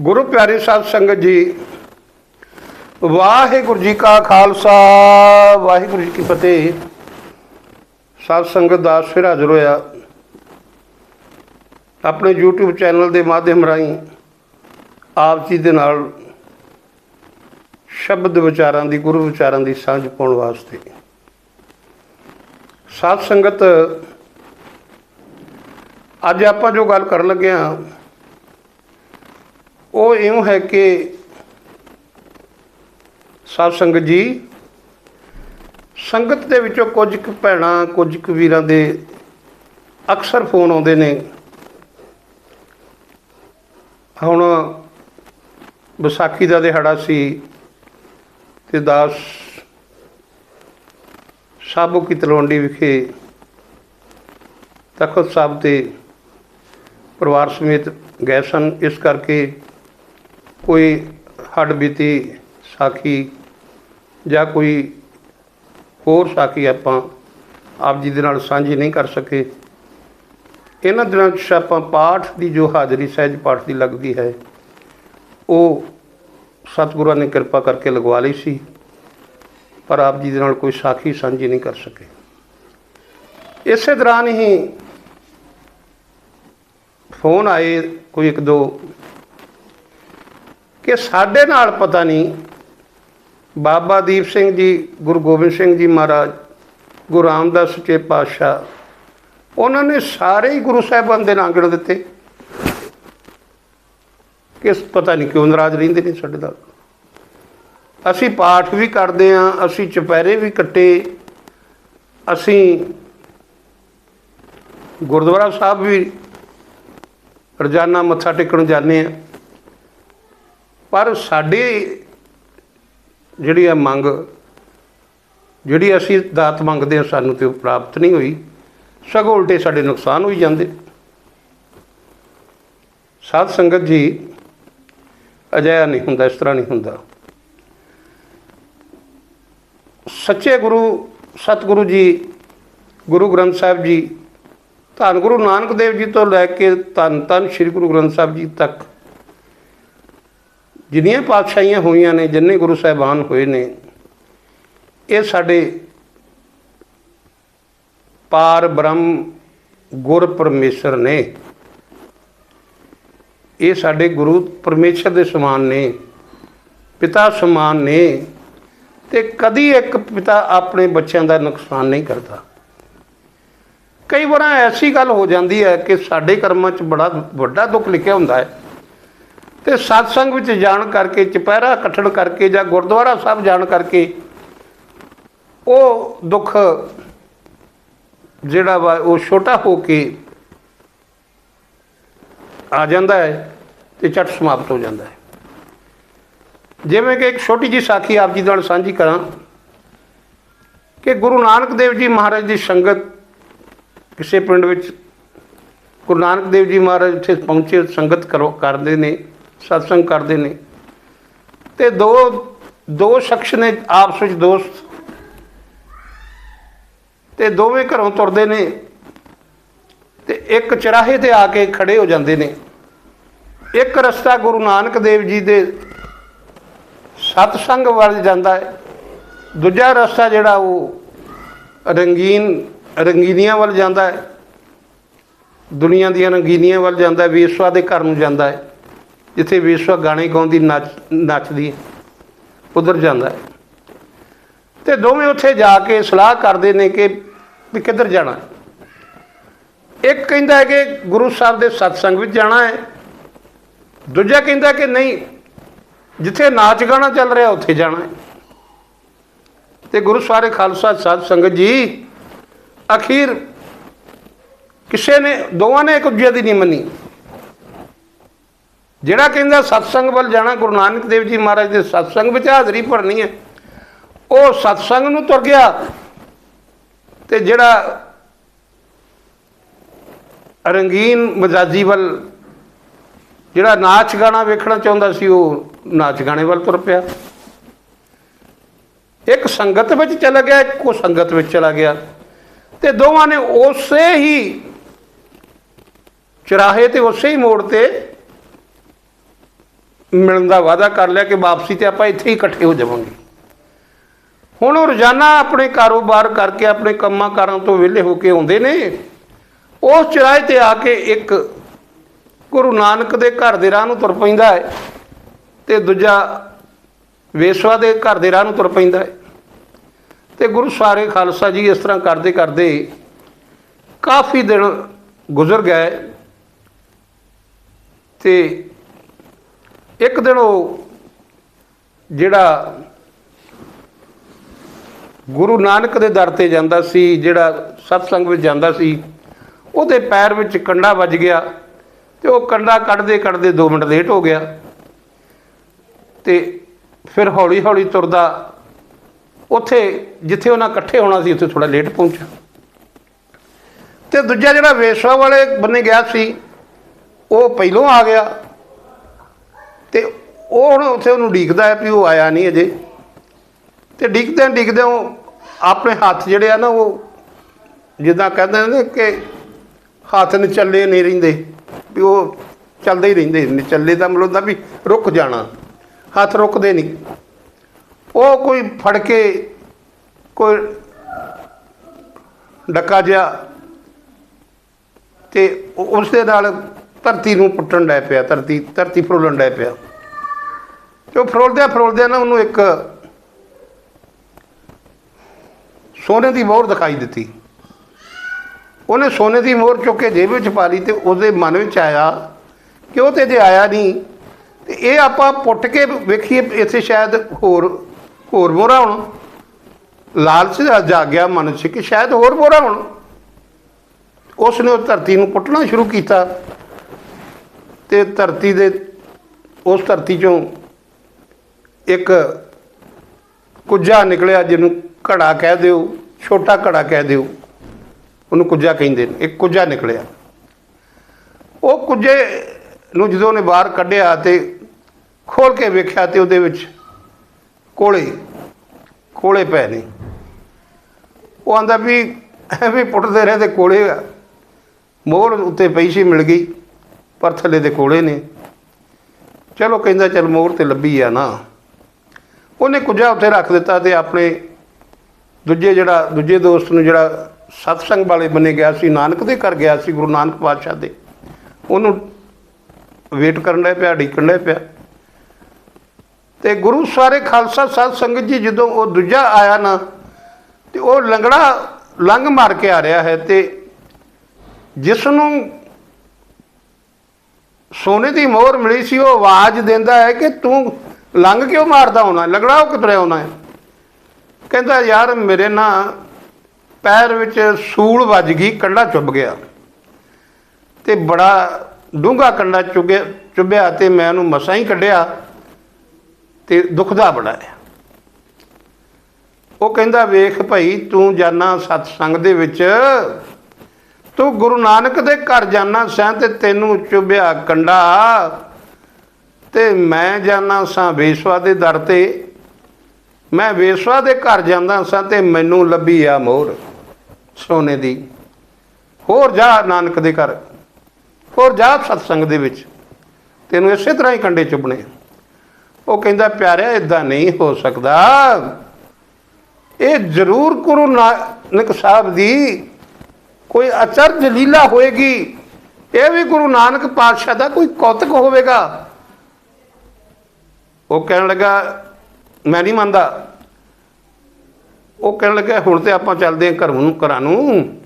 ਗੁਰੂ ਪਿਆਰੇ ਸਾਧ ਸੰਗਤ ਜੀ, ਵਾਹਿਗੁਰੂ ਜੀ ਕਾ ਖਾਲਸਾ, ਵਾਹਿਗੁਰੂ ਜੀ ਕੀ ਫਤਿਹ। ਸਾਧ ਸੰਗਤ ਦਾ ਫਿਰ ਹਾਜ਼ਰ ਹੋਇਆ। ਆਪਣੇ YouTube ਚੈਨਲ ਦੇ ਮਾਧਿਅਮ ਰਾਹੀਂ ਆਪ ਜੀ ਦੇ ਨਾਲ ਸ਼ਬਦ ਵਿਚਾਰਾਂ ਦੀ, ਗੁਰੂ ਵਿਚਾਰਾਂ ਦੀ ਸਾਂਝ ਪਾਉਣ ਵਾਸਤੇ। ਸਾਧ ਸੰਗਤ, ਅੱਜ ਆਪਾਂ ਜੋ ਗੱਲ ਕਰਨ ਲੱਗੇ ਹਾਂ ਉਹ ਇਉਂ ਹੈ ਕਿ ਸਾਧ ਸੰਗਤ ਜੀ, ਸੰਗਤ ਦੇ ਵਿੱਚੋਂ ਕੁਝ ਕੁ ਭੈਣਾਂ, ਕੁਝ ਕੁ ਵੀਰਾਂ ਦੇ ਅਕਸਰ ਫੋਨ ਆਉਂਦੇ ਨੇ। ਹੁਣ ਵਿਸਾਖੀ ਦਾ ਦਿਹਾੜਾ ਸੀ ਤੇ ਦਾਸ ਸਾਬੋ ਕੀ ਤਲਵੰਡੀ ਵਿਖੇ ਤਖਤ ਸਾਹਿਬ ਤੇ ਪਰਿਵਾਰ ਸਮੇਤ ਗਏ ਸਨ। ਇਸ ਕਰਕੇ ਕੋਈ ਹੱਡ ਬੀਤੀ ਸਾਖੀ ਜਾਂ ਕੋਈ ਹੋਰ ਸਾਖੀ ਆਪਾਂ ਆਪ ਜੀ ਦੇ ਨਾਲ ਸਾਂਝੀ ਨਹੀਂ ਕਰ ਸਕੇ। ਇਹਨਾਂ ਦਿਨਾਂ 'ਚ ਆਪਾਂ ਪਾਠ ਦੀ ਜੋ ਹਾਜ਼ਰੀ, ਸਹਿਜ ਪਾਠ ਦੀ ਲੱਗਦੀ ਹੈ, ਉਹ ਸਤਿਗੁਰਾਂ ਨੇ ਕਿਰਪਾ ਕਰਕੇ ਲਗਵਾ ਲਈ ਸੀ, ਪਰ ਆਪ ਜੀ ਦੇ ਨਾਲ ਕੋਈ ਸਾਖੀ ਸਾਂਝੀ ਨਹੀਂ ਕਰ ਸਕੇ। ਇਸੇ ਦੌਰਾਨ ਹੀ ਫੋਨ ਆਏ, ਕੋਈ ਇੱਕ ਦੋ ਕਿ ਸਾਡੇ ਨਾਲ ਪਤਾ ਨਹੀਂ, ਬਾਬਾ ਦੀਪ ਸਿੰਘ ਜੀ, ਗੁਰੂ ਗੋਬਿੰਦ ਸਿੰਘ ਜੀ ਮਹਾਰਾਜ, ਗੁਰੂ ਰਾਮਦਾਸ ਸੱਚੇ ਪਾਤਸ਼ਾਹ, ਉਹਨਾਂ ਨੇ ਸਾਰੇ ਹੀ ਗੁਰੂ ਸਾਹਿਬਾਨ ਦੇ ਨਾਂ ਗਿਣ ਦਿੱਤੇ। ਕਿਸ ਪਤਾ ਨਹੀਂ ਕਿਉਂ ਨਾਰਾਜ਼ ਰਹਿੰਦੇ ਨੇ ਸਾਡੇ ਨਾਲ। ਅਸੀਂ ਪਾਠ ਵੀ ਕਰਦੇ ਆਂ ਅਸੀਂ ਚੁਪਹਿਰੇ ਵੀ ਕੱਟੇ, ਅਸੀਂ ਗੁਰਦੁਆਰਾ ਸਾਹਿਬ ਵੀ ਰੋਜ਼ਾਨਾ ਮੱਥਾ ਟੇਕਣ ਜਾਂਦੇ ਆ ਪਰ ਸਾਡੀ ਜਿਹੜੀ ਆ ਮੰਗ, ਜਿਹੜੀ ਅਸੀਂ ਦਾਤ ਮੰਗਦੇ ਹਾਂ, ਸਾਨੂੰ ਤੇ ਉਹ ਪ੍ਰਾਪਤ ਨਹੀਂ ਹੋਈ। ਸਗੋਂ ਉਲਟੇ ਸਾਡੇ ਨੁਕਸਾਨ ਹੋਈ ਜਾਂਦੇ। ਸਾਧ ਸੰਗਤ ਜੀ, ਅਜਿਹਾ ਨਹੀਂ ਹੁੰਦਾ, ਇਸ ਤਰ੍ਹਾਂ ਨਹੀਂ ਹੁੰਦਾ। ਸੱਚੇ ਗੁਰੂ, ਸਤਿਗੁਰੂ ਜੀ, ਗੁਰੂ ਗ੍ਰੰਥ ਸਾਹਿਬ ਜੀ, ਧੰਨ ਗੁਰੂ ਨਾਨਕ ਦੇਵ ਜੀ ਤੋਂ ਲੈ ਕੇ ਧੰਨ ਧੰਨ ਸ੍ਰੀ ਗੁਰੂ ਗ੍ਰੰਥ ਸਾਹਿਬ ਜੀ ਤੱਕ ਜਿੰਨੀਆਂ ਪਾਤਸ਼ਾਹੀਆਂ ਹੋਈਆਂ ਨੇ, ਜਿੰਨੇ ਗੁਰੂ ਸਾਹਿਬਾਨ ਹੋਏ ਨੇ, ਇਹ ਸਾਡੇ ਪਾਰ ਬ੍ਰਹਮ ਗੁਰ ਪਰਮੇਸ਼ਰ ਨੇ। ਇਹ ਸਾਡੇ ਗੁਰੂ ਪਰਮੇਸ਼ਰ ਦੇ ਸਮਾਨ ਨੇ, ਪਿਤਾ ਸਮਾਨ ਨੇ ਤੇ ਕਦੀ ਇੱਕ ਪਿਤਾ ਆਪਣੇ ਬੱਚਿਆਂ ਦਾ ਨੁਕਸਾਨ ਨਹੀਂ ਕਰਦਾ। ਕਈ ਵਾਰ ਐਸੀ ਗੱਲ ਹੋ ਜਾਂਦੀ ਹੈ ਕਿ ਸਾਡੇ ਕਰਮਾਂ 'ਚ ਬੜਾ ਵੱਡਾ ਦੁੱਖ ਲਿਖਿਆ ਹੁੰਦਾ ਹੈ। ਤੇ satsang ਵਿੱਚ ਜਾਣ ਕਰਕੇ, ਚੁਪਹਿਰਾ ਇਕੱਠਣ ਕਰਕੇ ਜਾਂ ਗੁਰਦੁਆਰਾ ਸਾਹਿਬ ਜਾਣ ਕਰਕੇ ਉਹ ਦੁੱਖ ਜਿਹੜਾ ਵਾ, ਉਹ ਛੋਟਾ ਹੋ ਕੇ ਆ ਜਾਂਦਾ ਹੈ ਤੇ ਝਟ ਸਮਾਪਤ ਹੋ ਜਾਂਦਾ ਹੈ। ਜਿਵੇਂ ਕਿ ਇੱਕ ਛੋਟੀ ਜੀ ਸਾਖੀ ਆਪ ਜੀ ਨਾਲ ਸਾਂਝੀ ਕਰਾਂ ਕਿ ਗੁਰੂ ਨਾਨਕ ਦੇਵ ਜੀ ਮਹਾਰਾਜ ਦੀ ਸੰਗਤ ਕਿਸੇ ਪਿੰਡ ਵਿੱਚ ਗੁਰੂ ਨਾਨਕ ਦੇਵ ਜੀ ਮਹਾਰਾਜ ਇੱਥੇ ਪਹੁੰਚੇ, ਸੰਗਤ ਕਰੋ ਕਰਦੇ ਨੇ। ਸਤਸੰਗ ਕਰਦੇ ਨੇ। ਤੇ ਦੋ ਦੋ ਸ਼ਖਸ ਨੇ ਆਪਸ ਵਿੱਚ ਦੋਸਤ। ਤੇ ਦੋਵੇਂ ਘਰੋਂ ਤੁਰਦੇ ਨੇ। ਤੇ ਇੱਕ ਚਰਾਹੇ ਤੇ ਆ ਕੇ ਖੜੇ ਹੋ ਜਾਂਦੇ ਨੇ। ਇੱਕ ਰਸਤਾ ਗੁਰੂ ਨਾਨਕ ਦੇਵ ਜੀ ਦੇ ਸਤਸੰਗ ਵੱਲ ਜਾਂਦਾ ਹੈ। ਦੂਜਾ ਰਸਤਾ ਜਿਹੜਾ ਉਹ ਰੰਗੀਨ, ਰੰਗੀਨੀਆਂ ਵੱਲ ਜਾਂਦਾ ਹੈ। ਦੁਨੀਆ ਦੀਆਂ ਰੰਗੀਨੀਆਂ ਵੱਲ ਜਾਂਦਾ ਹੈ। ਵੇਸਵਾ ਦੇ ਘਰ ਨੂੰ ਜਾਂਦਾ ਹੈ। ਜਿੱਥੇ ਵੇਸਵਾ ਗਾਣੇ ਗਾਉਂਦੀ ਨੱਚ, ਨੱਚਦੀ ਹੈ, ਉਧਰ ਜਾਂਦਾ ਹੈ। ਤੇ ਦੋਵੇਂ ਉੱਥੇ ਜਾ ਕੇ ਸਲਾਹ ਕਰਦੇ ਨੇ ਕਿ ਵੀ ਕਿੱਧਰ ਜਾਣਾ ਇੱਕ ਕਹਿੰਦਾ ਹੈ ਕਿ ਗੁਰੂ ਸਾਹਿਬ ਦੇ ਸਤਸੰਗ ਵਿੱਚ ਜਾਣਾ ਹੈ। ਦੂਜਾ ਕਹਿੰਦਾ ਕਿ ਨਹੀਂ, ਜਿੱਥੇ ਨਾਚ ਗਾਣਾ ਚੱਲ ਰਿਹਾ, ਉੱਥੇ ਜਾਣਾ ਹੈ। ਤੇ ਗੁਰੂ ਸਾਰੇ ਖਾਲਸਾ ਸਾਧ ਸੰਗਤ ਜੀ, ਅਖੀਰ ਕਿਸੇ ਨੇ, ਦੋਵਾਂ ਨੇ ਇੱਕ ਦੂਜੇ ਦੀ ਨਹੀਂ ਮੰਨੀ। ਜਿਹੜਾ ਕਹਿੰਦਾ ਸਤਸੰਗ ਵੱਲ ਜਾਣਾ, ਗੁਰੂ ਨਾਨਕ ਦੇਵ ਜੀ ਮਹਾਰਾਜ ਦੇ ਸਤਸੰਗ ਵਿੱਚ ਹਾਜ਼ਰੀ ਭਰਨੀ ਹੈ। ਉਹ ਸਤਸੰਗ ਨੂੰ ਤੁਰ ਗਿਆ ਤੇ ਜਿਹੜਾ ਰੰਗੀਨ ਮਜਾਜੀ ਵੱਲ, ਜਿਹੜਾ ਨਾਚ ਗਾਣਾ ਵੇਖਣਾ ਚਾਹੁੰਦਾ ਸੀ, ਉਹ ਨਾਚ ਗਾਣੇ ਵੱਲ ਤੁਰ ਪਿਆ। ਇੱਕ ਸੰਗਤ ਵਿੱਚ ਚਲਾ ਗਿਆ, ਇੱਕ ਉਹ ਸੰਗਤ ਵਿੱਚ ਚਲਾ ਗਿਆ। ਤੇ ਦੋਵਾਂ ਨੇ ਉਸੇ ਹੀ ਚਰਾਹੇ ਤੇ ਉਸੇ ਹੀ ਮੋੜ ਤੇ ਮਿਲਣ ਦਾ ਵਾਅਦਾ ਕਰ ਲਿਆ ਕਿ ਵਾਪਸੀ ਤੇ ਆਪਾਂ ਇੱਥੇ ਹੀ ਇਕੱਠੇ ਹੋ ਜਾਵਾਂਗੇ। ਹੁਣ ਉਹ ਰੋਜ਼ਾਨਾ ਆਪਣੇ ਕਾਰੋਬਾਰ ਕਰਕੇ, ਆਪਣੇ ਕੰਮਾਂ ਕਾਰਾਂ ਤੋਂ ਵਿਹਲੇ ਹੋ ਕੇ ਆਉਂਦੇ ਨੇ। ਉਸ ਚਰਾਏ ਤੇ ਆ ਕੇ ਇੱਕ ਗੁਰੂ ਨਾਨਕ ਦੇ ਘਰ ਦੇ ਰਾਹ ਨੂੰ ਤੁਰ ਪੈਂਦਾ ਹੈ ਤੇ ਦੂਜਾ ਵੇਸਵਾ ਦੇ ਘਰ ਦੇ ਰਾਹ ਨੂੰ ਤੁਰ ਪੈਂਦਾ ਹੈ। ਤੇ ਗੁਰੂ ਸਾਰੇ ਖਾਲਸਾ ਜੀ ਇਸ ਤਰ੍ਹਾਂ ਕਰਦੇ ਕਰਦੇ ਕਾਫੀ ਦਿਨ ਗੁਜ਼ਰ ਗਏ ਤੇ ਇੱਕ ਦਿਨ ਉਹ ਜਿਹੜਾ ਗੁਰੂ ਨਾਨਕ ਦੇ ਦਰ ਤੇ ਜਾਂਦਾ ਸੀ, ਜਿਹੜਾ ਸਤਸੰਗ ਵਿੱਚ ਜਾਂਦਾ ਸੀ, ਉਹਦੇ ਪੈਰ ਵਿੱਚ ਕੰਡਾ ਵੱਜ ਗਿਆ ਤੇ ਉਹ ਕੰਡਾ ਕੱਢਦੇ ਕੱਢਦੇ 2 ਮਿੰਟ ਲੇਟ ਹੋ ਗਿਆ ਤੇ ਫਿਰ ਹੌਲੀ ਹੌਲੀ ਤੁਰਦਾ ਉੱਥੇ ਜਿੱਥੇ ਉਹਨਾਂ ਇਕੱਠੇ ਹੋਣਾ ਸੀ, ਉੱਥੇ ਥੋੜਾ ਲੇਟ ਪਹੁੰਚਿਆ। ਤੇ ਦੂਜਾ ਜਿਹੜਾ ਵੇਸ਼ਵਾ ਵਾਲੇ ਬੰਨੇ ਗਿਆ ਸੀ, ਉਹ ਪਹਿਲੋਂ ਆ ਗਿਆ। ਤੇ ਉਹ ਹੁਣ ਉੱਥੇ ਉਹਨੂੰ ਡੀਕਦਾ ਹੈ ਵੀ ਉਹ ਆਇਆ ਨਹੀਂ ਅਜੇ। ਤੇ ਡੀਕਦੇ ਡੀਕਦੇ ਉਹ ਆਪਣੇ ਹੱਥ ਜਿਹੜੇ ਆ ਨਾ ਉਹ ਜਿੱਦਾਂ ਕਹਿੰਦੇ ਨੇ ਕਿ ਹੱਥ ਨਿਚੱਲੇ ਨਹੀਂ ਰਹਿੰਦੇ, ਵੀ ਉਹ ਚੱਲਦੇ ਹੀ ਰਹਿੰਦੇ, ਨਿਚੱਲੇ ਦਾ ਮਤਲਬ ਹੁੰਦਾ ਵੀ ਰੁਕ ਜਾਣਾ, ਹੱਥ ਰੁਕਦੇ ਨਹੀਂ। ਉਹ ਕੋਈ ਫੜ ਕੇ ਕੋਈ ਡੱਕਾ ਜਿਹਾ ਤੇ ਉਸ ਦੇ ਨਾਲ ਧਰਤੀ ਨੂੰ ਪੁੱਟਣ ਡੈ ਪਿਆ, ਧਰਤੀ ਧਰਤੀ ਫਰੋਲਣ ਡੈ ਪਿਆ। ਤੇ ਉਹ ਫਰੋਲਦਿਆਂ ਫਰੋਲਦਿਆਂ ਨਾ ਉਹਨੂੰ ਇੱਕ ਸੋਨੇ ਦੀ ਮੋਹਰ ਦਿਖਾਈ ਦਿੱਤੀ। ਉਹਨੇ ਸੋਨੇ ਦੀ ਮੋਹਰ ਚੁੱਕ ਕੇ ਜੇਬ ਵਿੱਚ ਪਾ ਲਈ ਤੇ ਉਹਦੇ ਮਨ ਵਿੱਚ ਆਇਆ ਕਿ ਉਹ ਤੇ ਜੇ ਆਇਆ ਨਹੀਂ, ਤੇ ਇਹ ਆਪਾਂ ਪੁੱਟ ਕੇ ਵੇਖੀਏ, ਇੱਥੇ ਸ਼ਾਇਦ ਹੋਰ ਹੋਰ ਮੋਹਰਾਂ ਹੋਣ। ਲਾਲਚ ਦਾ ਜਾਗਿਆ ਮਨ 'ਚ ਕਿ ਸ਼ਾਇਦ ਹੋਰ ਮੋਹਰਾਂ ਹੋਣ। ਉਸ ਨੇ ਉਹ ਧਰਤੀ ਨੂੰ ਪੁੱਟਣਾ ਸ਼ੁਰੂ ਕੀਤਾ। ਤੇ ਧਰਤੀ ਦੇ, ਉਸ ਧਰਤੀ ਚੋਂ ਇੱਕ ਕੁੱਜਾ ਨਿਕਲਿਆ ਜਿਹਨੂੰ ਘੜਾ ਕਹਿ ਦਿਓ, ਛੋਟਾ ਘੜਾ ਕਹਿ ਦਿਓ, ਉਹਨੂੰ ਕੁੱਜਾ ਕਹਿੰਦੇ ਨੇ, ਇੱਕ ਕੁੱਜਾ ਨਿਕਲਿਆ। ਉਹ ਕੁੱਜੇ ਨੂੰ ਜਦੋਂ ਉਹਨੇ ਬਾਹਰ ਕੱਢਿਆ ਤੇ ਖੋਲ ਕੇ ਵੇਖਿਆ ਤੇ ਉਹਦੇ ਵਿੱਚ ਕੋਲੇ ਕੋਲੇ ਪਏ ਨੇ। ਉਹ ਆਂਦਾ ਵੀ, ਐਵੇਂ ਪੁੱਟਦੇ ਰਹੇ ਤੇ ਕੋਲੇ ਆ ਮੋਹਰ ਉੱਤੇ ਪਈ ਸੀ, ਮਿਲ ਗਈ। ਪਰ ਥੱਲੇ ਦੇ ਕੋਲੇ ਨੇ। ਚਲੋ ਕਹਿੰਦਾ, ਚਲ ਮੋਹਰ ਤੇ ਲੱਭੀ ਆ ਨਾ। ਉਹਨੇ ਕੁਝਾ ਉੱਥੇ ਰੱਖ ਦਿੱਤਾ ਤੇ ਆਪਣੇ ਦੂਜੇ ਜਿਹੜਾ, ਦੂਜੇ ਦੋਸਤ ਨੂੰ ਜਿਹੜਾ ਸਤਸੰਗ ਵਾਲੇ ਬੰਨੇ ਗਿਆ ਸੀ, ਨਾਨਕ ਦੇ ਘਰ ਗਿਆ ਸੀ, ਗੁਰੂ ਨਾਨਕ ਪਾਤਸ਼ਾਹ ਦੇ। ਉਹਨੂੰ ਵੇਟ ਕਰਨ ਲੱਗ ਪਿਆ, ਢੀਕਣ ਲੱਗ ਪਿਆ। ਤੇ ਗੁਰੂ ਸਾਰੇ ਖਾਲਸਾ ਸਾਧ ਸੰਗਤ ਜੀ ਜਦੋਂ ਉਹ ਦੂਜਾ ਆਇਆ ਨਾ, ਤੇ ਉਹ ਲੰਗੜਾ ਲੰਘ ਮਾਰ ਕੇ ਆ ਰਿਹਾ ਹੈ ਤੇ ਜਿਸ ਨੂੰ ਸੋਨੇ ਦੀ ਮੋਹਰ ਮਿਲੀ ਸੀ, ਉਹ ਆਵਾਜ਼ ਦਿੰਦਾ ਹੈ ਕਿ ਤੂੰ ਲੰਘ ਕਿਉਂ ਮਾਰਦਾ ਹੋਣਾ ਲੰਗੜਾ ਉਹ ਕਿਧਰੇ ਆਉਣਾ ਹੈ? ਕਹਿੰਦਾ, ਯਾਰ ਮੇਰੇ ਨਾ ਪੈਰ ਵਿੱਚ ਸੂਲ ਵੱਜ ਗਈ, ਕੰਡਾ ਚੁੱਭ ਗਿਆ ਤੇ ਬੜਾ ਡੂੰਘਾ ਕੰਡਾ ਚੁੱਗਿਆ ਚੁੱਭਿਆ ਤੇ ਮੈਂ ਉਹਨੂੰ ਮਸਾਂ ਹੀ ਕੱਢਿਆ ਤੇ ਦੁਖਦਾ ਬੜਾ ਹੈ। ਉਹ ਕਹਿੰਦਾ, ਵੇਖ ਭਾਈ, ਤੂੰ ਜਾਣਾ ਸਤਸੰਗ ਦੇ ਵਿੱਚ ਤੂੰ ਗੁਰੂ ਨਾਨਕ ਦੇ ਘਰ ਜਾਣਾ ਸਾਂ ਤੇ ਤੈਨੂੰ ਚੁੱਭਿਆ ਕੰਡਾ। ਤੇ ਮੈਂ ਜਾਣਾ ਸਾਂ ਵੇਸਵਾ ਦੇ ਦਰ ਤੇ। ਮੈਂ ਵੇਸਵਾ ਦੇ ਘਰ ਜਾਂਦਾ ਸਾਂ ਤੇ ਮੈਨੂੰ ਲੱਭੀ ਆ ਮੋਹਰ ਸੋਨੇ ਦੀ। ਹੋਰ ਜਾ ਨਾਨਕ ਦੇ ਘਰ, ਹੋਰ ਜਾ ਸਤਸੰਗ ਦੇ ਵਿੱਚ। ਤੈਨੂੰ ਇਸੇ ਤਰ੍ਹਾਂ ਹੀ ਕੰਡੇ ਚੁੱਭਣੇ। ਉਹ ਕਹਿੰਦਾ, ਪਿਆਰਿਆ ਇਦਾਂ ਨਹੀਂ ਹੋ ਸਕਦਾ। ਇਹ ਜ਼ਰੂਰ ਗੁਰੂ ਨਾਨਕ ਸਾਹਿਬ ਦੀ ਕੋਈ ਅਚਰਜ ਲੀਲਾ ਹੋਏਗੀ, ਇਹ ਵੀ ਗੁਰੂ ਨਾਨਕ ਪਾਤਸ਼ਾਹ ਦਾ ਕੋਈ ਕੌਤਕ ਹੋਵੇਗਾ। ਉਹ ਕਹਿਣ ਲੱਗਾ, ਮੈਂ ਨਹੀਂ ਮੰਨਦਾ। ਉਹ ਕਹਿਣ ਲੱਗਾ, ਹੁਣ ਤੇ ਆਪਾਂ ਚੱਲਦੇ ਹਾਂ ਘਰ ਨੂੰ ਘਰਾਂ ਨੂੰ।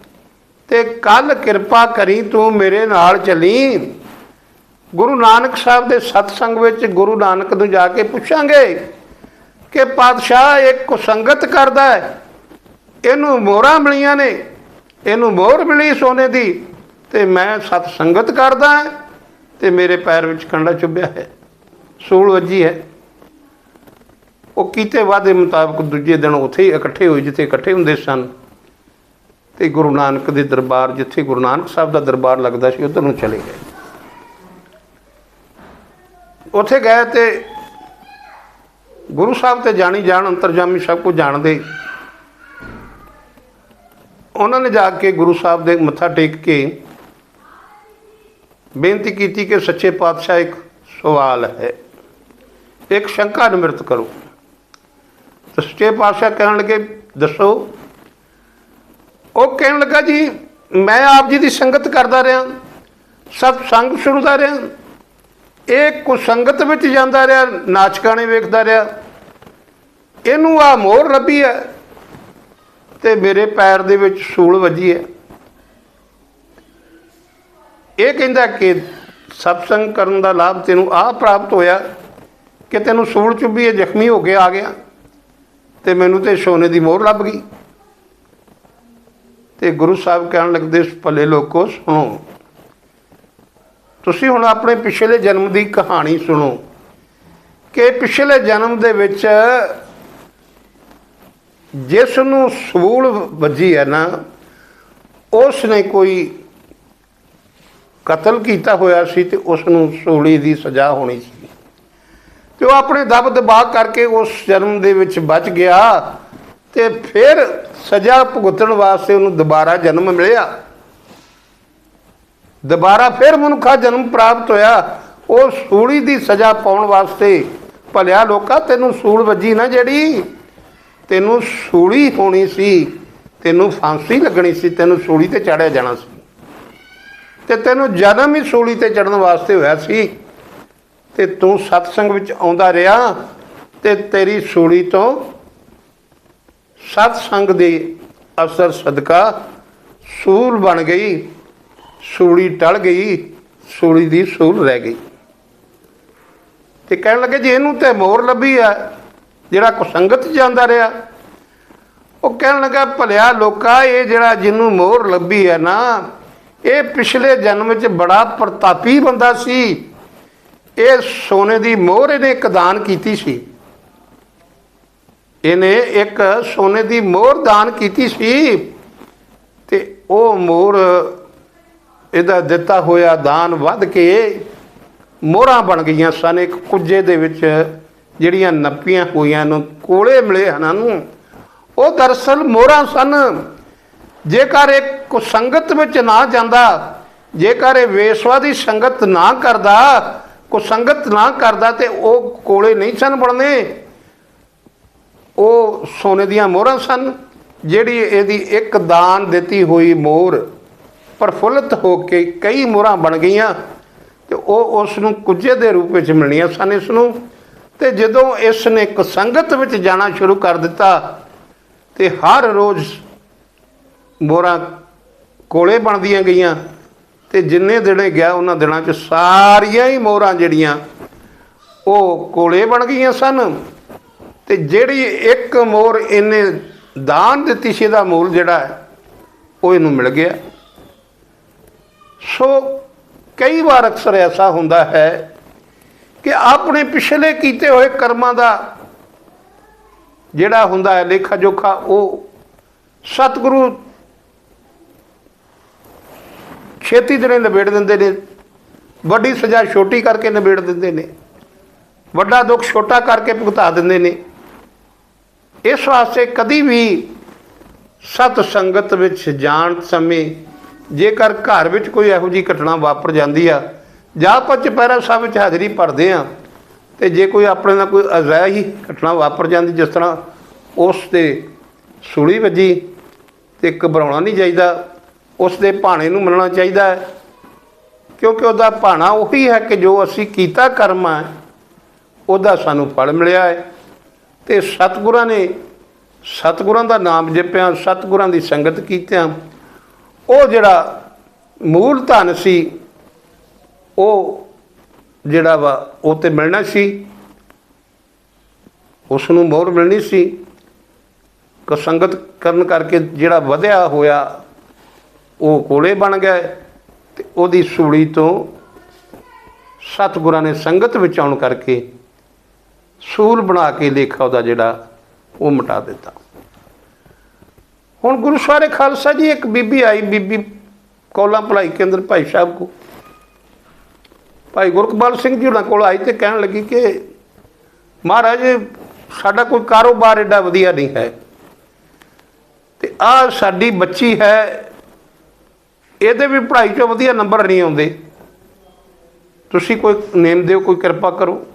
ਤੇ ਕੱਲ ਕਿਰਪਾ ਕਰੀ ਤੂੰ ਮੇਰੇ ਨਾਲ ਚੱਲੀ। ਗੁਰੂ ਨਾਨਕ ਸਾਹਿਬ ਦੇ ਸਤਸੰਗ ਵਿੱਚ ਗੁਰੂ ਨਾਨਕ ਨੂੰ ਜਾ ਕੇ ਪੁੱਛਾਂਗੇ ਕਿ ਪਾਤਸ਼ਾਹ ਇੱਕ ਕੁਸੰਗਤ ਕਰਦਾ ਹੈ? ਇਹਨੂੰ ਮੋਹਰਾਂ ਮਿਲੀਆਂ ਨੇ। ਇਹਨੂੰ ਮੋਹਰ ਮਿਲੀ ਸੋਨੇ ਦੀ ਤੇ ਮੈਂ ਸਤ ਸੰਗਤ ਕਰਦਾ ਹਾਂ ਤੇ ਮੇਰੇ ਪੈਰ ਵਿੱਚ ਕੰਡਾ ਚੁੱਭਿਆ ਹੈ, ਸੂਲ ਵੱਜੀ ਹੈ। ਉਹ ਕੀਤੇ ਵਾਅਦੇ ਮੁਤਾਬਕ ਦੂਜੇ ਦਿਨ ਉੱਥੇ ਹੀ ਇਕੱਠੇ ਹੋਏ, ਜਿੱਥੇ ਇਕੱਠੇ ਹੁੰਦੇ ਸਨ। ਤੇ ਗੁਰੂ ਨਾਨਕ ਦੇ ਦਰਬਾਰ, ਜਿੱਥੇ ਗੁਰੂ ਨਾਨਕ ਸਾਹਿਬ ਦਾ ਦਰਬਾਰ ਲੱਗਦਾ ਸੀ, ਉਧਰ ਨੂੰ ਚਲੇ ਗਏ। ਉੱਥੇ ਗਏ ਤੇ ਗੁਰੂ ਸਾਹਿਬ ਤੇ ਜਾਣੀ ਜਾਣ ਅੰਤਰਜਾਮੀ ਸਭ ਕੁਝ ਜਾਣਦੇ। ਉਹਨਾਂ ਨੇ ਜਾ ਕੇ ਗੁਰੂ ਸਾਹਿਬ ਦੇ ਮੱਥਾ ਟੇਕ ਕੇ ਬੇਨਤੀ ਕੀਤੀ ਕਿ ਸੱਚੇ ਪਾਤਸ਼ਾਹ ਇੱਕ ਸਵਾਲ ਹੈ। ਇੱਕ ਸ਼ੰਕਾ ਨਿਮਰਤ ਕਰੋ। ਸੱਚੇ ਪਾਤਸ਼ਾਹ ਕਹਿਣ ਲੱਗੇ, ਦੱਸੋ। ਉਹ ਕਹਿਣ ਲੱਗਾ, ਜੀ, ਮੈਂ ਆਪ ਜੀ ਦੀ ਸੰਗਤ ਕਰਦਾ ਰਿਹਾ। ਸਤ ਸੰਗ ਸੁਣਦਾ ਰਿਹਾ। ਇਹ ਕੁਸੰਗਤ ਵਿੱਚ ਜਾਂਦਾ ਰਿਹਾ, ਨਾਚ ਗਾਣੇ ਵੇਖਦਾ ਰਿਹਾ। ਇਹਨੂੰ ਆ ਮੋਹਰ ਲੱਭੀ ਹੈ। ਤੇ ਮੇਰੇ ਪੈਰ ਦੇ ਵਿੱਚ ਸੂਲ ਵੱਜੀ ਹੈ। ਇਹ ਕਹਿੰਦਾ ਕਿ ਸਤਸੰਗ ਕਰਨ ਦਾ ਲਾਭ ਤੈਨੂੰ ਆ ਪ੍ਰਾਪਤ ਹੋਇਆ ਕਿ ਤੈਨੂੰ ਸੂਲ ਚੁੱਭੀ ਹੈ, ਜ਼ਖਮੀ ਹੋ ਕੇ ਆ ਗਿਆ ਤੇ ਮੈਨੂੰ ਤੇ ਸੋਨੇ ਦੀ ਮੋਹਰ ਲੱਭ ਗਈ। ਤੇ ਗੁਰੂ ਸਾਹਿਬ ਕਹਿਣ ਲੱਗਦੇ, ਭਲੇ ਲੋਕੋ, ਸੁਣੋ। ਤੁਸੀਂ ਹੁਣ ਆਪਣੇ ਪਿਛਲੇ ਜਨਮ ਦੀ ਕਹਾਣੀ ਸੁਣੋ ਕਿ ਪਿਛਲੇ ਜਨਮ ਦੇ ਵਿੱਚ ਜਿਸ ਨੂੰ ਸੂਲ ਵੱਜੀ ਹੈ ਨਾ ਉਸ ਨੇ ਕੋਈ ਕਤਲ ਕੀਤਾ ਹੋਇਆ ਸੀ ਤੇ ਉਸ ਨੂੰ ਸੂਲੀ ਦੀ ਸਜ਼ਾ ਹੋਣੀ ਸੀ। ਤੇ ਉਹ ਆਪਣੇ ਦਬ ਦਬਾ ਕਰਕੇ ਉਸ ਜਨਮ ਦੇ ਵਿੱਚ ਬਚ ਗਿਆ ਤੇ ਫਿਰ ਸਜ਼ਾ ਭੁਗਤਣ ਵਾਸਤੇ ਉਹਨੂੰ ਦੁਬਾਰਾ ਜਨਮ ਮਿਲਿਆ। ਦੁਬਾਰਾ ਫਿਰ ਮਨੁੱਖਾ ਜਨਮ ਪ੍ਰਾਪਤ ਹੋਇਆ। ਉਹ ਸੂਲੀ ਦੀ ਸਜ਼ਾ ਪਾਉਣ ਵਾਸਤੇ ਭਲਿਆ ਲੋਕਾ, ਤੈਨੂੰ ਸੂਲ ਵੱਜੀ ਨਾ ਜਿਹੜੀ। ਤੈਨੂੰ ਸੂਲੀ ਹੋਣੀ ਸੀ, ਤੈਨੂੰ ਫਾਂਸੀ ਲੱਗਣੀ ਸੀ, ਤੈਨੂੰ ਸੂਲੀ ਤੇ ਚੜਿਆ ਜਾਣਾ ਸੀ। ਤੇ ਤੈਨੂੰ ਜਨਮ ਹੀ ਸੂਲੀ ਤੇ ਚੜਨ ਵਾਸਤੇ ਹੋਇਆ ਸੀ। ਤੇ ਤੂੰ ਸਤਸੰਗ ਵਿੱਚ ਆਉਂਦਾ ਰਿਹਾ ਤੇ ਤੇਰੀ ਸੂਲੀ ਤੋਂ ਸਤਸੰਗ ਦੇ ਅਸਰ ਸਦਕਾ ਸੂਲ ਬਣ ਗਈ, ਸੂਲੀ ਟਲ ਗਈ, ਸੂਲੀ ਦੀ ਸੂਲ ਰਹਿ ਗਈ। ਤੇ ਕਹਿਣ ਲੱਗੇ, ਜੀ ਇਹਨੂੰ ਤੇ ਮੋਰ ਲੱਭੀ ਆ ਜਿਹੜਾ ਕੁਸੰਗਤ 'ਚ ਜਾਂਦਾ ਰਿਹਾ। ਉਹ ਕਹਿਣ ਲੱਗਾ, ਭਲਿਆ ਲੋਕਾ, ਇਹ ਜਿਹੜਾ ਜਿਹਨੂੰ ਮੋਹਰ ਲੱਭੀ ਹੈ ਨਾ, ਇਹ ਪਿਛਲੇ ਜਨਮ ਵਿੱਚ ਬੜਾ ਪ੍ਰਤਾਪੀ ਬੰਦਾ ਸੀ। ਇਹ ਸੋਨੇ ਦੀ ਮੋਹਰ ਇਹਨੇ ਇੱਕ ਦਾਨ ਕੀਤੀ ਸੀ। ਇਹਨੇ ਇੱਕ ਸੋਨੇ ਦੀ ਮੋਹਰ ਦਾਨ ਕੀਤੀ ਸੀ ਤੇ ਉਹ ਮੋਹਰ ਇਹਦਾ ਦਿੱਤਾ ਹੋਇਆ ਦਾਨ ਵੱਧ ਕੇ ਮੋਹਰਾਂ ਬਣ ਗਈਆਂ ਸਨ। ਇੱਕ ਕੁੱਜੇ ਦੇ ਵਿੱਚ ਜਿਹੜੀਆਂ ਨੱਪੀਆਂ ਹੋਈਆਂ ਨੂੰ ਕੋਲੇ ਮਿਲੇ ਹਨ ਨੂੰ, ਉਹ ਦਰਸਲ ਮੋਹਰਾਂ ਸਨ। ਜੇਕਰ ਇੱਕ ਕੁਸੰਗਤ ਵਿੱਚ ਨਾ ਜਾਂਦਾ, ਜੇਕਰ ਇਹ ਵੇਸਵਾ ਦੀ ਸੰਗਤ ਨਾ ਕਰਦਾ ਕੁਸੰਗਤ ਨਾ ਕਰਦਾ ਤੇ ਉਹ ਕੋਲੇ ਨਹੀਂ ਸਨ ਬਣਨੇ ਉਹ ਸੋਨੇ ਦੀਆਂ ਮੋਹਰਾਂ ਸਨ, ਜਿਹੜੀ ਇਹਦੀ ਇੱਕ ਦਾਨ ਦਿੱਤੀ ਹੋਈ ਮੋਹਰ ਪ੍ਰਫੁੱਲਤ ਹੋ ਕੇ ਕਈ ਮੋਹਰਾਂ ਬਣ ਗਈਆਂ ਤੇ ਉਹ ਉਸ ਨੂੰ ਕੁਝੇ ਦੇ ਰੂਪ ਵਿੱਚ ਮਿਲਣੀਆਂ ਸਨ ਇਸ ਨੂੰ। ਤੇ ਜਦੋਂ ਇਸ ਨੇ ਇੱਕ ਸੰਗਤ ਵਿੱਚ ਜਾਣਾ ਸ਼ੁਰੂ ਕਰ ਦਿੱਤਾ ਤੇ ਹਰ ਰੋਜ਼ ਮੋਹਰਾਂ ਕੋਲੇ ਬਣਦੀਆਂ ਗਈਆਂ ਤੇ ਜਿੰਨੇ ਦਿਨੇ ਗਿਆ ਉਹਨਾਂ ਦਿਨਾਂ 'ਚ ਸਾਰੀਆਂ ਹੀ ਮੋਹਰਾਂ ਜਿਹੜੀਆਂ ਉਹ ਕੋਲੇ ਬਣ ਗਈਆਂ ਸਨ। ਤੇ ਜਿਹੜੀ ਇੱਕ ਮੋਹਰ ਇਹਨੇ ਦਾਨ ਦਿੱਤੀ ਸੀ, ਇਹਦਾ ਮੂਲ ਜਿਹੜਾ ਹੈ, ਉਹ ਇਹਨੂੰ ਮਿਲ ਗਿਆ। ਸੋ ਕਈ ਵਾਰ ਅਕਸਰ ਐਸਾ ਹੁੰਦਾ ਹੈ ਕਿ ਆਪਣੇ ਪਿਛਲੇ ਕੀਤੇ ਹੋਏ ਕਰਮਾਂ ਦਾ ਜਿਹੜਾ ਹੁੰਦਾ ਹੈ ਲੇਖਾ ਜੋਖਾ, ਉਹ ਸਤਿਗੁਰੂ ਛੇਤੀ ਦਿਨੇ ਨਿਬੇੜ ਦਿੰਦੇ ਨੇ, ਵੱਡੀ ਸਜ਼ਾ ਛੋਟੀ ਕਰਕੇ ਨਿਬੇੜ ਦਿੰਦੇ ਨੇ, ਵੱਡਾ ਦੁੱਖ ਛੋਟਾ ਕਰਕੇ ਭੁਗਤਾ ਦਿੰਦੇ ਨੇ, ਇਸ ਵਾਸਤੇ ਕਦੀ ਵੀ ਸਤ ਸੰਗਤ ਵਿੱਚ ਜਾਣ ਸਮੇਂ ਜੇਕਰ ਘਰ ਵਿੱਚ ਕੋਈ ਇਹੋ ਜੀ ਘਟਨਾ ਵਾਪਰ ਜਾਂਦੀ ਆ ਜਾਂ ਆਪਾਂ ਚੁਪਹਿਰਾ ਸਾਹਿਬ ਵਿੱਚ ਹਾਜ਼ਰੀ ਭਰਦੇ ਆ ਤੇ ਜੇ ਕੋਈ ਆਪਣੇ ਨਾਲ ਕੋਈ ਅਜਾਇ ਘਟਨਾ ਵਾਪਰ ਜਾਂਦੀ ਜਿਸ ਤਰ੍ਹਾਂ ਉਸ ਤੇ ਸੂਲੀ ਵੱਜੀ ਤੇ ਘਬਰਾਉਣਾ ਨਹੀਂ ਚਾਹੀਦਾ, ਉਸ ਦੇ ਭਾਣੇ ਨੂੰ ਮੰਨਣਾ ਚਾਹੀਦਾ ਹੈ, ਕਿਉਂਕਿ ਉਹਦਾ ਭਾਣਾ ਉਹੀ ਹੈ ਕਿ ਜੋ ਅਸੀਂ ਕੀਤਾ ਕਰਮ ਹੈ, ਉਹਦਾ ਸਾਨੂੰ ਫਲ ਮਿਲਿਆ ਹੈ। ਤੇ ਸਤਿਗੁਰਾਂ ਨੇ ਸਤਿਗੁਰਾਂ ਦਾ ਨਾਮ ਜਪਿਆ, ਸਤਿਗੁਰਾਂ ਦੀ ਸੰਗਤ ਕੀਤਿਆਂ, ਉਹ ਜਿਹੜਾ ਮੂਲ ਧਨ ਸੀ ਉਹ ਜਿਹੜਾ ਵਾ, ਉਹ ਤੇ ਮਿਲਣਾ ਸੀ। ਉਸ ਨੂੰ ਮੋਹਰ ਮਿਲਣੀ ਸੀ। ਕਿ ਸੰਗਤ ਕਰਨ ਕਰਕੇ ਜਿਹੜਾ ਵਧਿਆ ਹੋਇਆ, ਉਹ ਕੋਲੇ ਬਣ ਗਿਆ ਤੇ ਉਹਦੀ ਸੂਲੀ ਤੋਂ ਸਤਿਗੁਰਾਂ ਨੇ ਸੰਗਤ ਵਿੱਚ ਆਉਣ ਕਰਕੇ ਸੂਲ ਬਣਾ ਕੇ ਲੇਖਾ ਉਹਦਾ ਜਿਹੜਾ, ਉਹ ਮਿਟਾ ਦਿੱਤਾ। ਹੁਣ ਗੁਰੂ ਸਾਰੇ ਖਾਲਸਾ ਜੀ, ਇੱਕ ਬੀਬੀ ਆਈ, ਬੀਬੀ ਕੌਲਾ ਭਲਾਈ ਕੇਂਦਰ ਭਾਈ ਸਾਹਿਬ ਕੋ ਭਾਈ ਗੁਰਕਬਾਲ ਸਿੰਘ ਜੀ ਉਹਨਾਂ ਕੋਲ ਆਈ ਤੇ ਕਹਿਣ ਲੱਗੀ ਕਿ ਮਹਾਰਾਜ, ਸਾਡਾ ਕੋਈ ਕਾਰੋਬਾਰ ਏਡਾ ਵਧੀਆ ਨਹੀਂ ਹੈ। ਤੇ ਆ ਸਾਡੀ ਬੱਚੀ ਹੈ, ਇਹਦੇ ਵੀ ਪੜ੍ਹਾਈ 'ਚੋਂ ਵਧੀਆ ਨੰਬਰ ਨਹੀਂ ਆਉਂਦੇ। ਤੁਸੀਂ ਕੋਈ ਨੇਮ ਦਿਓ, ਕੋਈ ਕਿਰਪਾ ਕਰੋ।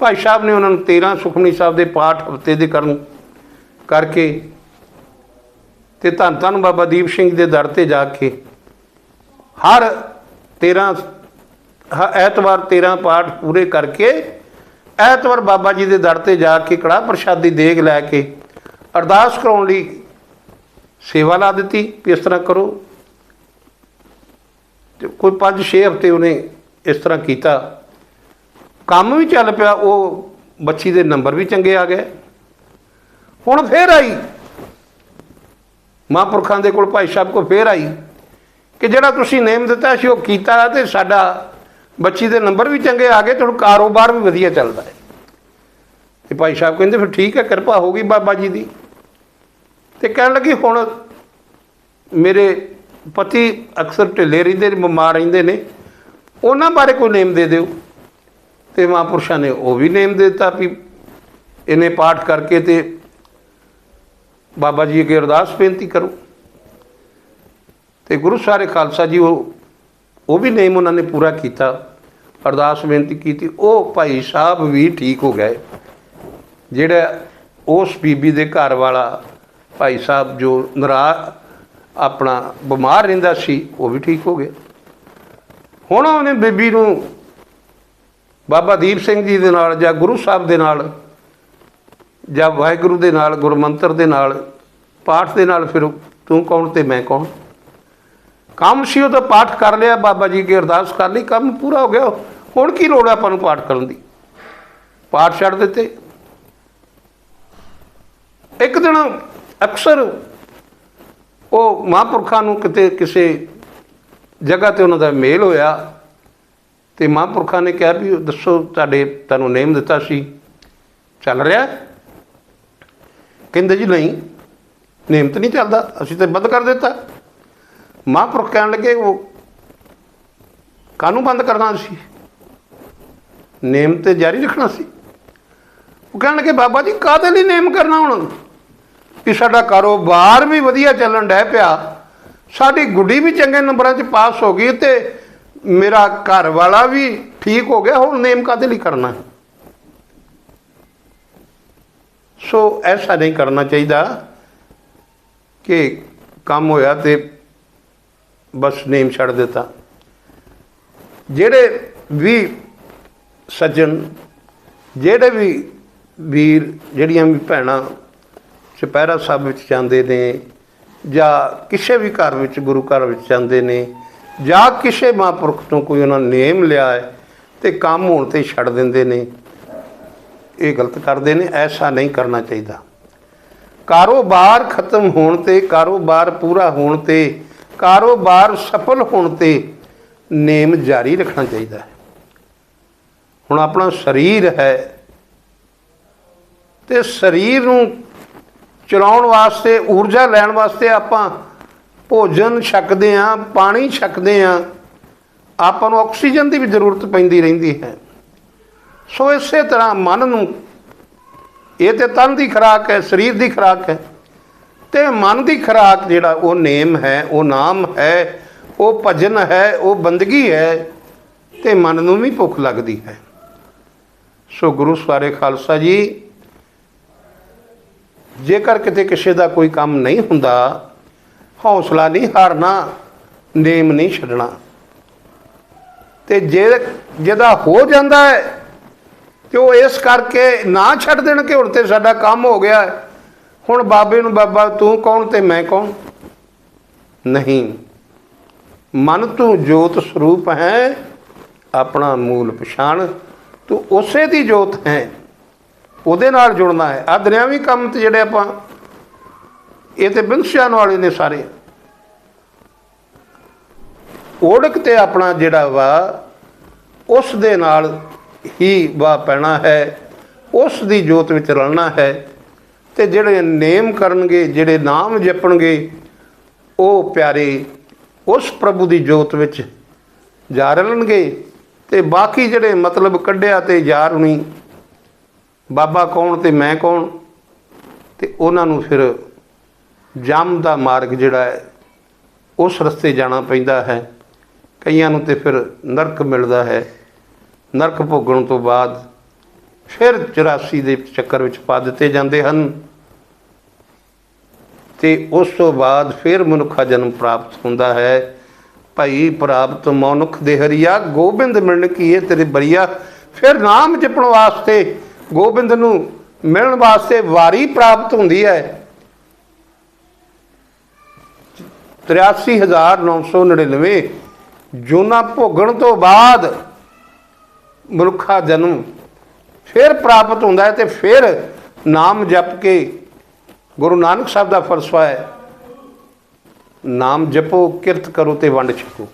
ਭਾਈ ਸਾਹਿਬ ਨੇ ਉਹਨਾਂ ਨੂੰ 13 ਸੁਖਮਨੀ ਸਾਹਿਬ ਦੇ ਪਾਠ ਹਫ਼ਤੇ ਦੇ ਕਰਨ ਕਰਕੇ ਤੇ ਧੰਨ ਧੰਨ ਬਾਬਾ ਦੀਪ ਸਿੰਘ ਦੇ ਦਰ ਤੇ ਜਾ ਕੇ ਹਰ 13 ਐਤਵਾਰ 13 ਪਾਠ ਪੂਰੇ ਕਰਕੇ ਐਤਵਾਰ ਬਾਬਾ ਜੀ ਦੇ ਦਰ ਤੇ ਜਾ ਕੇ ਕੜਾ ਪ੍ਰਸ਼ਾਦੀ ਦੇਗ ਲੈ ਕੇ ਅਰਦਾਸ ਕਰਾਉਣ ਲਈ ਸੇਵਾ ਲਾ ਦਿੱਤੀ ਵੀ ਇਸ ਤਰ੍ਹਾਂ ਕਰੋ। ਤੇ ਕੋਈ 5-6 ਹਫ਼ਤੇ ਉਹਨੇ ਇਸ ਤਰ੍ਹਾਂ ਕੀਤਾ। ਕੰਮ ਵੀ ਚੱਲ ਪਿਆ, ਉਹ ਬੱਚੀ ਦੇ ਨੰਬਰ ਵੀ ਚੰਗੇ ਆ ਗਏ। ਹੁਣ ਫੇਰ ਆਈ। ਮਹਾਂਪੁਰਖਾਂ ਦੇ ਕੋਲ ਭਾਈ ਸਾਹਿਬ ਕੋਲ ਫੇਰ ਆਈ ਕਿ ਜਿਹੜਾ ਤੁਸੀਂ ਨੇਮ ਦਿੱਤਾ ਸੀ ਉਹ ਕੀਤਾ ਤੇ ਸਾਡਾ ਬੱਚੀ ਦੇ ਨੰਬਰ ਵੀ ਚੰਗੇ ਆ ਗਏ ਤੇ ਹੁਣ ਕਾਰੋਬਾਰ ਵੀ ਵਧੀਆ ਚੱਲਦਾ ਹੈ। ਤੇ ਭਾਈ ਸਾਹਿਬ ਕਹਿੰਦੇ ਫਿਰ ਠੀਕ ਹੈ, ਕਿਰਪਾ ਹੋ ਗਈ ਬਾਬਾ ਜੀ ਦੀ। ਤੇ ਕਹਿਣ ਲੱਗੀ ਹੁਣ ਮੇਰੇ ਪਤੀ ਅਕਸਰ ਢਿੱਲੇ ਰਹਿੰਦੇ ਨੇ, ਬਿਮਾਰ ਰਹਿੰਦੇ ਨੇ, ਉਹਨਾਂ ਬਾਰੇ ਕੋਈ ਨੇਮ ਦੇ ਦਿਓ। ਤੇ ਮਹਾਂਪੁਰਸ਼ਾਂ ਨੇ ਉਹ ਵੀ ਨੇਮ ਦੇ ਦਿੱਤਾ ਵੀ ਇਹਨੇ ਪਾਠ ਕਰਕੇ ਤੇ ਬਾਬਾ ਜੀ ਅੱਗੇ ਅਰਦਾਸ ਬੇਨਤੀ ਕਰੋ। ਤੇ ਗੁਰੂ ਸਾਰੇ ਖਾਲਸਾ ਜੀ ਉਹ ਉਹ ਵੀ ਨੇਮ ਉਹਨਾਂ ਨੇ ਪੂਰਾ ਕੀਤਾ। ਅਰਦਾਸ ਬੇਨਤੀ ਕੀਤੀ। ਉਹ ਭਾਈ ਸਾਹਿਬ ਵੀ ਠੀਕ ਹੋ ਗਏ। ਜਿਹੜਾ ਉਸ ਬੀਬੀ ਦੇ ਘਰ ਵਾਲਾ ਭਾਈ ਸਾਹਿਬ ਜੋ ਨਰਾ ਆਪਣਾ ਬਿਮਾਰ ਰਹਿੰਦਾ ਸੀ, ਉਹ ਵੀ ਠੀਕ ਹੋ ਗਿਆ ਹੁਣ ਉਹਨੇ ਬੀਬੀ ਨੂੰ ਬਾਬਾ ਦੀਪ ਸਿੰਘ ਜੀ ਦੇ ਨਾਲ ਜਾਂ ਗੁਰੂ ਸਾਹਿਬ ਦੇ ਨਾਲ ਜਾਂ ਵਾਹਿਗੁਰੂ ਦੇ ਨਾਲ, ਗੁਰਮੰਤਰ ਦੇ ਨਾਲ, ਪਾਠ ਦੇ ਨਾਲ ਫਿਰ ਤੂੰ ਕੌਣ ਤੇ ਮੈਂ ਕੌਣ? ਕੰਮ ਸੀ, ਉਹ ਤਾਂ ਪਾਠ ਕਰ ਲਿਆ, ਬਾਬਾ ਜੀ ਕੀ ਅਰਦਾਸ ਕਰ ਲਈ, ਕੰਮ ਪੂਰਾ ਹੋ ਗਿਆ। ਹੁਣ ਕੀ ਲੋੜ ਹੈ ਆਪਾਂ ਨੂੰ ਪਾਠ ਕਰਨ ਦੀ? ਪਾਠ ਛੱਡ ਦਿੱਤੇ। ਇੱਕ ਦਿਨ ਅਕਸਰ ਉਹ ਮਹਾਂਪੁਰਖਾਂ ਨੂੰ ਕਿਤੇ ਕਿਸੇ ਜਗ੍ਹਾ ਤੇ ਉਹਨਾਂ ਦਾ ਮੇਲ ਹੋਇਆ ਤੇ ਮਹਾਂਪੁਰਖਾਂ ਨੇ ਕਿਹਾ ਵੀ ਦੱਸੋ, ਤੁਹਾਡੇ, ਤੁਹਾਨੂੰ ਨੇਮ ਦਿੱਤਾ ਸੀ। ਚੱਲ ਰਿਹਾ ਕਹਿੰਦੇ ਜੀ ਨਹੀਂ, ਨੇਮ ਤਾਂ ਨਹੀਂ ਚੱਲਦਾ, ਅਸੀਂ ਤਾਂ ਬੰਦ ਕਰ ਦਿੱਤਾ। ਮਹਾਂਪੁਰਖ ਕਹਿਣ ਲੱਗੇ ਉਹ ਕਾਨੂੰ ਬੰਦ ਕਰਨਾ ਸੀ। ਨੇਮ ਤੇ ਜਾਰੀ ਰੱਖਣਾ ਸੀ। ਉਹ ਕਹਿਣ ਲੱਗੇ, ਬਾਬਾ ਜੀ, ਕਾਹਦੇ ਲਈ ਨੇਮ ਕਰਨਾ ਹੁਣ? ਵੀ ਸਾਡਾ ਕਾਰੋਬਾਰ ਵੀ ਵਧੀਆ ਚੱਲਣ ਡੈ ਪਿਆ। ਸਾਡੀ ਗੁੱਡੀ ਵੀ ਚੰਗੇ ਨੰਬਰਾਂ 'ਚ ਪਾਸ ਹੋ ਗਈ ਤੇ ਮੇਰਾ ਘਰ ਵਾਲਾ ਵੀ ਠੀਕ ਹੋ ਗਿਆ, ਹੁਣ ਨੇਮ ਕਾਹਦੇ ਲਈ ਕਰਨਾ? ਸੋ ਐਸਾ ਨਹੀਂ ਕਰਨਾ ਚਾਹੀਦਾ ਕਿ ਕੰਮ ਹੋਇਆ ਤੇ ਬਸ ਨੇਮ ਛੱਡ ਦਿੱਤਾ। ਜਿਹੜੇ ਵੀ ਸੱਜਣ, ਜਿਹੜੇ ਵੀ ਵੀਰ, ਜਿਹੜੀਆਂ ਵੀ ਭੈਣਾਂ ਚੁਪਹਿਰਾ ਸਾਹਿਬ ਵਿੱਚ ਜਾਂਦੇ ਨੇ ਜਾਂ ਕਿਸੇ ਵੀ ਘਰ ਵਿੱਚ, ਗੁਰੂ ਘਰ ਵਿੱਚ ਜਾਂਦੇ ਨੇ ਜਾਂ ਕਿਸੇ ਮਹਾਂਪੁਰਖ ਤੋਂ ਕੋਈ ਉਹਨਾਂ ਨੇਮ ਲਿਆ ਹੈ ਤੇ ਕੰਮ ਹੋਣ ਤੇ ਛੱਡ ਦਿੰਦੇ ਨੇ, ਇਹ ਗਲਤ ਕਰਦੇ ਨੇ, ਐਸਾ ਨਹੀਂ ਕਰਨਾ ਚਾਹੀਦਾ। ਕਾਰੋਬਾਰ ਖਤਮ ਹੋਣ ਤੇ, ਕਾਰੋਬਾਰ ਪੂਰਾ ਹੋਣ ਤੇ ਕਾਰੋਬਾਰ ਸਫਲ ਹੋਣ ਤੇ ਨੇਮ ਜਾਰੀ ਰੱਖਣਾ ਚਾਹੀਦਾ ਹੈ। ਹੁਣ ਆਪਣਾ ਸਰੀਰ ਹੈ ਤੇ ਸਰੀਰ ਨੂੰ ਚਲਾਉਣ ਵਾਸਤੇ, ਊਰਜਾ ਲੈਣ ਵਾਸਤੇ ਆਪਾਂ ਭੋਜਨ ਛਕਦੇ ਆਂ ਪਾਣੀ ਛਕਦੇ ਆਂ ਆਪਾਂ ਨੂੰ ਆਕਸੀਜਨ ਦੀ ਵੀ ਜ਼ਰੂਰਤ ਪੈਂਦੀ ਰਹਿੰਦੀ ਹੈ। ਸੋ ਇਸੇ ਤਰ੍ਹਾਂ ਮਨ ਨੂੰ, ਇਹ ਤੇ ਤਨ ਦੀ ਖੁਰਾਕ ਹੈ, ਸਰੀਰ ਦੀ ਖੁਰਾਕ ਹੈ। ਤੇ ਮਨ ਦੀ ਖੁਰਾਕ ਜਿਹੜਾ ਉਹ ਨੇਮ ਹੈ, ਉਹ ਨਾਮ ਹੈ, ਉਹ ਭਜਨ ਹੈ, ਉਹ ਬੰਦਗੀ ਹੈ ਤੇ ਮਨ ਨੂੰ ਵੀ ਭੁੱਖ ਲੱਗਦੀ ਹੈ ਸੋ ਗੁਰੂ ਸਵਾਰੇ ਖਾਲਸਾ ਜੀ, ਜੇਕਰ ਕਿਤੇ ਕਿਸੇ ਦਾ ਕੋਈ ਕੰਮ ਨਹੀਂ ਹੁੰਦਾ, ਹੌਸਲਾ ਨਹੀਂ ਹਾਰਨਾ, ਨੇਮ ਨਹੀਂ ਛੱਡਣਾ, ਤੇ ਜੇ ਜਿਹਦਾ ਹੋ ਜਾਂਦਾ ਹੈ ਤੇ ਉਹ ਇਸ ਕਰਕੇ ਨਾ ਛੱਡ ਦੇਣ ਕਿ ਹੁਣ ਤੇ ਸਾਡਾ ਕੰਮ ਹੋ ਗਿਆ ਹੈ। ਹੁਣ ਬਾਬੇ ਨੂੰ ਬਾਬਾ ਤੂੰ ਕੌਣ ਤੇ ਮੈਂ ਕੌਣ? ਨਹੀਂ। ਮਨ ਤੂੰ ਜੋਤ ਸਰੂਪ ਹੈ, ਆਪਣਾ ਮੂਲ ਪਛਾਣ ਤੂੰ ਉਸੇ ਦੀ ਜੋਤ ਹੈ। ਉਹਦੇ ਨਾਲ ਜੁੜਨਾ ਹੈ। ਆ ਦੁਨਿਆਵੀ ਕੰਮ ਤੇ ਜਿਹੜੇ ਆਪਾਂ, ਇਹ ਤੇ ਬਿੰਦਸ਼ਾਨ ਵਾਲੇ ਨੇ ਸਾਰੇ। ਓੜਕ ਤੇ ਆਪਣਾ ਜਿਹੜਾ ਵਾ, ਉਸ ਦੇ ਨਾਲ ਹੀ ਵਾ ਪੈਣਾ ਹੈ। ਉਸ ਦੀ ਜੋਤ ਵਿੱਚ ਰਲਣਾ ਹੈ। ਤੇ ਜਿਹੜੇ ਨੇਮ ਕਰਨਗੇ, ਜਿਹੜੇ ਨਾਮ ਜਪਣਗੇ, ਉਹ ਪਿਆਰੇ ਉਸ ਪ੍ਰਭੂ ਦੀ ਜੋਤ ਵਿੱਚ ਜਾ ਰਲਣਗੇ ਤੇ ਬਾਕੀ ਜਿਹੜੇ ਮਤਲਬ ਕੱਢਿਆ ਤੇ ਯਾਰ ਬਾਬਾ ਕੌਣ ਤੇ ਮੈਂ ਕੌਣ, ਤੇ ਉਹਨਾਂ ਨੂੰ ਫਿਰ ਜਮ ਦਾ ਮਾਰਗ ਜਿਹੜਾ ਹੈ, ਉਸ ਰਸਤੇ ਜਾਣਾ ਪੈਂਦਾ ਹੈ। ਕਈਆਂ ਨੂੰ ਤੇ ਫਿਰ ਨਰਕ ਮਿਲਦਾ ਹੈ। ਨਰਕ ਭੋਗਣ ਤੋਂ ਬਾਅਦ ਫਿਰ 84 ਦੇ ਚੱਕਰ ਵਿੱਚ ਪਾ ਦਿੱਤੇ ਜਾਂਦੇ ਹਨ। ਤੇ ਉਸ ਤੋਂ ਬਾਅਦ ਫਿਰ ਮਨੁੱਖਾ ਜਨਮ ਪ੍ਰਾਪਤ ਹੁੰਦਾ ਹੈ। ਭਾਈ ਪ੍ਰਾਪਤ ਮਨੁੱਖ ਦੇ ਹਰੀਆ, ਗੋਬਿੰਦ ਮਿਲਣ ਕੀ ਤੇਰੇ ਬਰੀਆ? ਫਿਰ ਨਾਮ ਜਪਣ ਵਾਸਤੇ, ਗੋਬਿੰਦ ਨੂੰ ਮਿਲਣ ਵਾਸਤੇ ਵਾਰੀ ਪ੍ਰਾਪਤ ਹੁੰਦੀ ਹੈ। 83999 ਜੂਨਾ ਭੋਗਣ ਤੋਂ ਬਾਅਦ ਮਨੁੱਖਾ ਜਨਮ ਫਿਰ ਪ੍ਰਾਪਤ ਹੁੰਦਾ ਹੈ ਤੇ ਫਿਰ ਨਾਮ ਜਪ ਕੇ ਗੁਰੂ ਨਾਨਕ ਸਾਹਿਬ ਦਾ ਫਲਸਫਾ ਹੈ। ਨਾਮ ਜਪੋ, ਕਿਰਤ ਕਰੋ ਤੇ ਵੰਡ ਛਕੋ।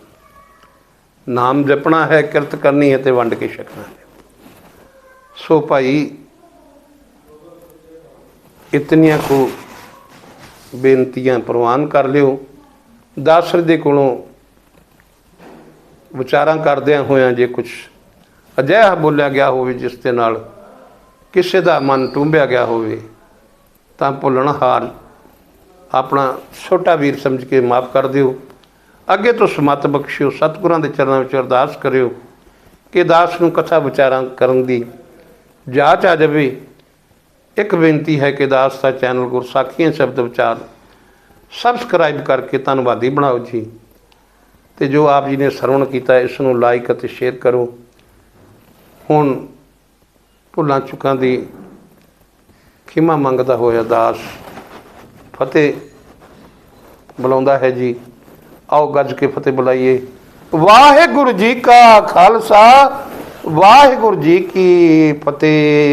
ਨਾਮ ਜਪਣਾ ਹੈ, ਕਿਰਤ ਕਰਨੀ ਹੈ ਤੇ ਵੰਡ ਕੇ ਛਕਣਾ ਹੈ। ਸੋ ਭਾਈ, ਇਤਨੀਆਂ ਕੋ ਬੇਨਤੀਆਂ ਪ੍ਰਵਾਨ ਕਰ ਲਿਓ। ਦਾਸਰ ਦੇ ਕੋਲੋਂ ਵਿਚਾਰਾਂ ਕਰਦਿਆਂ ਹੋਇਆਂ ਜੇ ਕੁਝ ਅਜਿਹਾ ਬੋਲਿਆ ਗਿਆ ਹੋਵੇ ਜਿਸ ਦੇ ਨਾਲ ਕਿਸੇ ਦਾ ਮਨ ਟੁੰਬਿਆ ਗਿਆ ਹੋਵੇ, ਤਾਂ ਭੁੱਲਣ ਹਾਰ ਆਪਣਾ ਛੋਟਾ ਵੀਰ ਸਮਝ ਕੇ ਮਾਫ ਕਰ ਦਿਓ। ਅੱਗੇ ਤੋਂ ਸਮਤ ਬਖਸ਼ਿਓ, ਸਤਿਗੁਰਾਂ ਦੇ ਚਰਨਾਂ ਵਿੱਚ ਅਰਦਾਸ ਕਰਿਓ ਕਿ ਦਾਸ ਨੂੰ ਕਥਾ ਵਿਚਾਰਾਂ ਕਰਨ ਦੀ ਜਾਚ ਆ ਜਾਵੇ। ਇੱਕ ਬੇਨਤੀ ਹੈ ਕਿ ਦਾਸ ਦਾ ਚੈਨਲ ਗੁਰਸਾਖੀਆਂ ਸ਼ਬਦ ਵਿਚਾਰ ਸਬਸਕ੍ਰਾਈਬ ਕਰਕੇ ਧੰਨਵਾਦੀ ਬਣਾਓ ਜੀ। ਤੇ ਜੋ ਆਪ ਜੀ ਨੇ ਸਰਵਣ ਕੀਤਾ, ਇਸ ਨੂੰ ਲਾਈਕ ਅਤੇ ਸ਼ੇਅਰ ਕਰੋ। ਹੁਣ ਭੁੱਲਾਂ ਚੁੱਕਾਂ ਦੀ ਖਿਮਾ ਮੰਗਦਾ ਹੋਇਆ ਦਾਸ ਫਤਿਹ ਬੁਲਾਉਂਦਾ ਹੈ ਜੀ। ਆਓ ਗੱਜ ਕੇ ਫਤਿਹ ਬੁਲਾਈਏ। ਵਾਹਿਗੁਰੂ ਜੀ ਕਾ ਖਾਲਸਾ, ਵਾਹਿਗੁਰੂ ਜੀ ਕੀ ਫਤਿਹ।